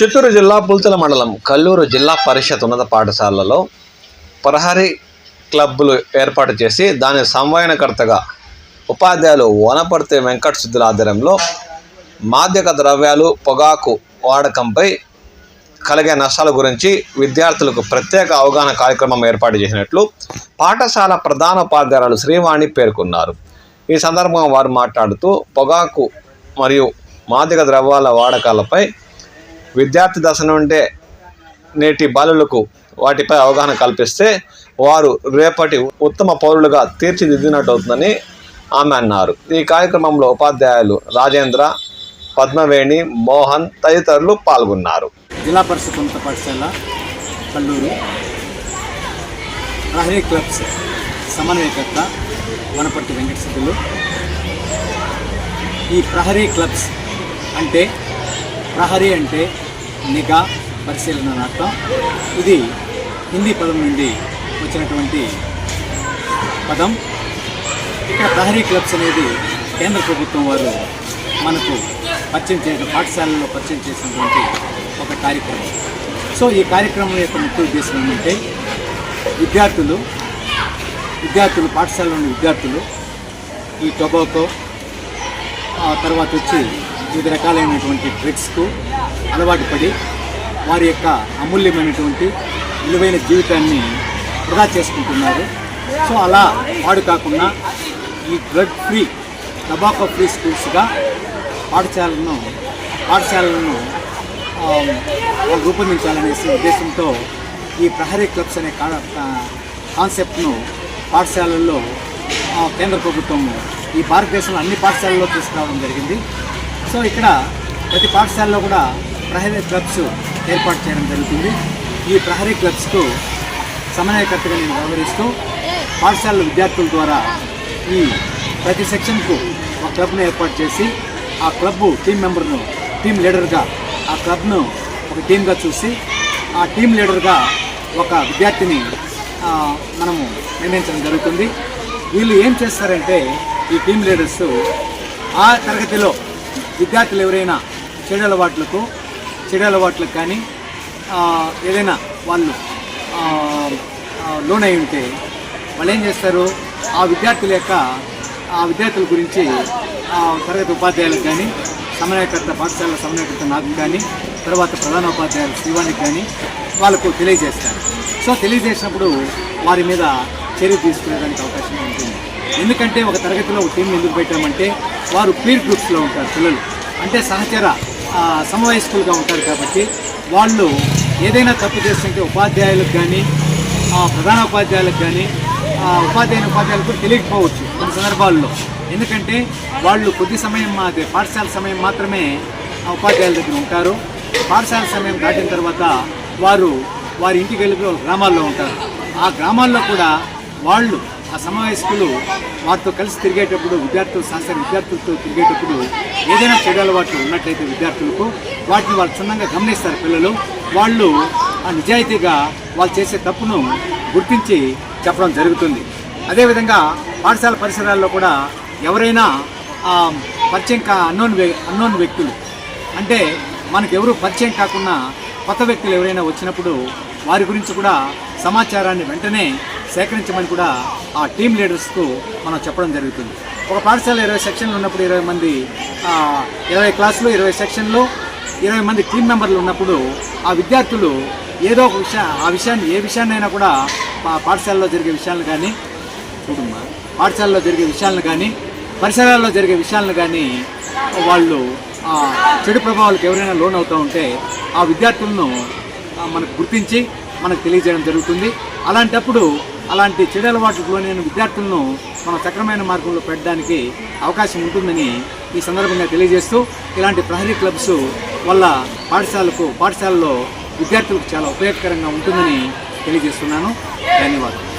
చిత్తూరు జిల్లా పుల్తల మండలం కల్లూరు జిల్లా పరిషత్ ఉన్నత పాఠశాలలో ప్రహరీ క్లబ్లు ఏర్పాటు చేసి దాని సంవయనకర్తగా ఉపాధ్యాయులు వనపర్తి వెంకట సిద్ధుల ఆధ్వర్యంలో మాదక ద్రవ్యాలు పొగాకు వాడకంపై కలిగే నష్టాల గురించి విద్యార్థులకు ప్రత్యేక అవగాహన కార్యక్రమం ఏర్పాటు చేసినట్లు పాఠశాల ప్రధాన ఉపాధ్యాయులు శ్రీవాణి పేర్కొన్నారు. ఈ సందర్భంగా వారు మాట్లాడుతూ పొగాకు మరియు మాదక ద్రవ్యాల వాడకాలపై విద్యార్థి దశ నుండే నేటి బాలులకు వాటిపై అవగాహన కల్పిస్తే వారు రేపటి ఉత్తమ పౌరులుగా తీర్చిదిద్దినట్టు అవుతుందని ఆమె అన్నారు. ఈ కార్యక్రమంలో ఉపాధ్యాయులు రాజేంద్ర పద్మవేణి మోహన్ తదితరులు పాల్గొన్నారు. జిల్లా పరిషత్ ఉన్నత పాఠశాల కల్లూరు. ప్రహరీ క్లబ్స్ సమన్వయకర్త వనపర్తి వెంకట ఈ ప్రహరీ క్లబ్స్ అంటే ప్రహరీ అంటే నిఘా పరిశీలన అర్థం ఇది హిందీ పదం నుండి వచ్చినటువంటి పదం. ఇక్కడ ప్రహరీ క్లబ్స్ అనేది కేంద్ర ప్రభుత్వం వారు మనకు పరిచయం చేయడం పాఠశాలలో పరిచయం చేసినటువంటి ఒక కార్యక్రమం. సో ఈ కార్యక్రమం యొక్క ముఖ్య ఉద్దేశం ఏంటంటే విద్యార్థులు విద్యార్థులు పాఠశాలలోని విద్యార్థులు ఈ టొబాకో ఆ తర్వాత వచ్చి వివిధ రకాలైనటువంటి డ్రగ్స్కు అలవాటు పడి వారి యొక్క అమూల్యమైనటువంటి విలువైన జీవితాన్ని వృధా చేసుకుంటున్నారు. సో అలా వాడు కాకుండా ఈ డ్రగ్ ఫ్రీ టబాకో ఫ్రీ స్కూల్స్గా పాఠశాలను పాఠశాలను రూపొందించాలనేసి ఉద్దేశంతో ఈ ప్రహరీ క్లబ్స్ అనే కా- కాన్సెప్ట్ను పాఠశాలల్లో కేంద్ర ప్రభుత్వం ఈ భారతదేశంలో అన్ని పాఠశాలల్లో తీసుకురావడం జరిగింది. సో ఇక్కడ ప్రతి పాఠశాలలో కూడా ప్రహరీ క్లబ్స్ ఏర్పాటు చేయడం జరుగుతుంది. ఈ ప్రహరీ క్లబ్స్కు సమన్వయకర్తగా నేను వ్యవహరిస్తూ పాఠశాల విద్యార్థుల ద్వారా ఈ ప్రతి సెక్షన్కు ఒక క్లబ్ను ఏర్పాటు చేసి ఆ క్లబ్ టీం మెంబర్ను టీం లీడర్గా ఆ క్లబ్ను ఒక టీంగా చూసి ఆ టీం లీడర్గా ఒక విద్యార్థిని మనము నిర్ణయించడం జరుగుతుంది. వీళ్ళు ఏం చేస్తారంటే ఈ టీం లీడర్స్ ఆ తరగతిలో విద్యార్థులు ఎవరైనా చెడు అలవాట్లకు చెడు అలవాట్లకు కానీ ఏదైనా వాళ్ళు ఆ, లోనై ఉంటే వాళ్ళు ఏం చేస్తారు? ఆ విద్యార్థుల యొక్క ఆ విద్యార్థుల గురించి ఆ తరగతి ఉపాధ్యాయులకు కానీ సమన్వయకర్త పాఠశాల సమన్వయకర్త నాకు కానీ తర్వాత ప్రధాన ఉపాధ్యాయులు శ్రీవానికి కానీ వాళ్ళకు తెలియజేస్తారు. సో తెలియజేసినప్పుడు వారి మీద చర్య తీసుకునేదానికి అవకాశం ఉంటుంది. ఎందుకంటే ఒక తరగతిలో ఒక టీం ఎందుకు పెట్టామంటే వారు పీర్ గ్రూప్స్లో ఉంటారు పిల్లలు. అంటే సహచర సమవయస్కులుగా ఉంటారు కాబట్టి వాళ్ళు ఏదైనా తప్పు చేస్తుంటే ఉపాధ్యాయులకు కానీ ప్రధాన ఉపాధ్యాయులకు కానీ ఆ, ఉపాధ్యాయుని ఉపాధ్యాయులకు కూడా తెలియకపోవచ్చు కొన్ని సందర్భాల్లో. ఎందుకంటే వాళ్ళు కొద్ది సమయం అదే పాఠశాల సమయం మాత్రమే ఆ ఉపాధ్యాయుల దగ్గర ఉంటారు. పాఠశాల సమయం దాటిన తర్వాత వారు వారి ఇంటికి వెళ్ళి గ్రామాల్లో ఉంటారు. ఆ గ్రామాల్లో కూడా వాళ్ళు ఆ సమావేశకులు వారితో కలిసి తిరిగేటప్పుడు విద్యార్థులు శాస్త్ర విద్యార్థులతో తిరిగేటప్పుడు ఏదైనా చెడు అలవాట్లు ఉన్నట్లయితే విద్యార్థులకు వాటిని వాళ్ళు క్షుణ్ణంగా గమనిస్తారు పిల్లలు. వాళ్ళు ఆ నిజాయితీగా వాళ్ళు చేసే తప్పును గుర్తించి చెప్పడం జరుగుతుంది. అదేవిధంగా పాఠశాల పరిసరాల్లో కూడా ఎవరైనా పరిచయం కా అన్నోన్ అన్నోన్ వ్యక్తులు అంటే మనకు ఎవరు పరిచయం కాకుండా కొత్త వ్యక్తులు ఎవరైనా వచ్చినప్పుడు వారి గురించి కూడా సమాచారాన్ని వెంటనే సేకరించమని కూడా ఆ టీం లీడర్స్కు మనం చెప్పడం జరుగుతుంది. ఒక పాఠశాల ఇరవై సెక్షన్లు ఉన్నప్పుడు ఇరవై మంది ఇరవై క్లాసులు ఇరవై సెక్షన్లు ఇరవై మంది టీం మెంబర్లు ఉన్నప్పుడు ఆ విద్యార్థులు ఏదో ఒక విషయ ఆ విషయాన్ని ఏ విషయాన్నైనా కూడా మా పాఠశాలలో జరిగే విషయాలను కానీ కుటుంబ పాఠశాలలో జరిగే విషయాలను కానీ పరిసరాల్లో జరిగే విషయాలను కానీ వాళ్ళు ఆ, చెడు ప్రభావాలకు ఎవరైనా లోన్ అవుతూ ఉంటే ఆ విద్యార్థులను మనకు గుర్తించి మనకు తెలియజేయడం జరుగుతుంది. అలాంటప్పుడు అలాంటి చెడు అలవాట్లకు నేను విద్యార్థులను మనం సక్రమైన మార్గంలో పెట్టడానికి అవకాశం ఉంటుందని ఈ సందర్భంగా తెలియజేస్తూ ఇలాంటి ప్రహరీ క్లబ్స్ వల్ల పాఠశాలకు పాఠశాలలో విద్యార్థులకు చాలా ఉపయోగకరంగా ఉంటుందని తెలియజేస్తున్నాను. ధన్యవాదాలు.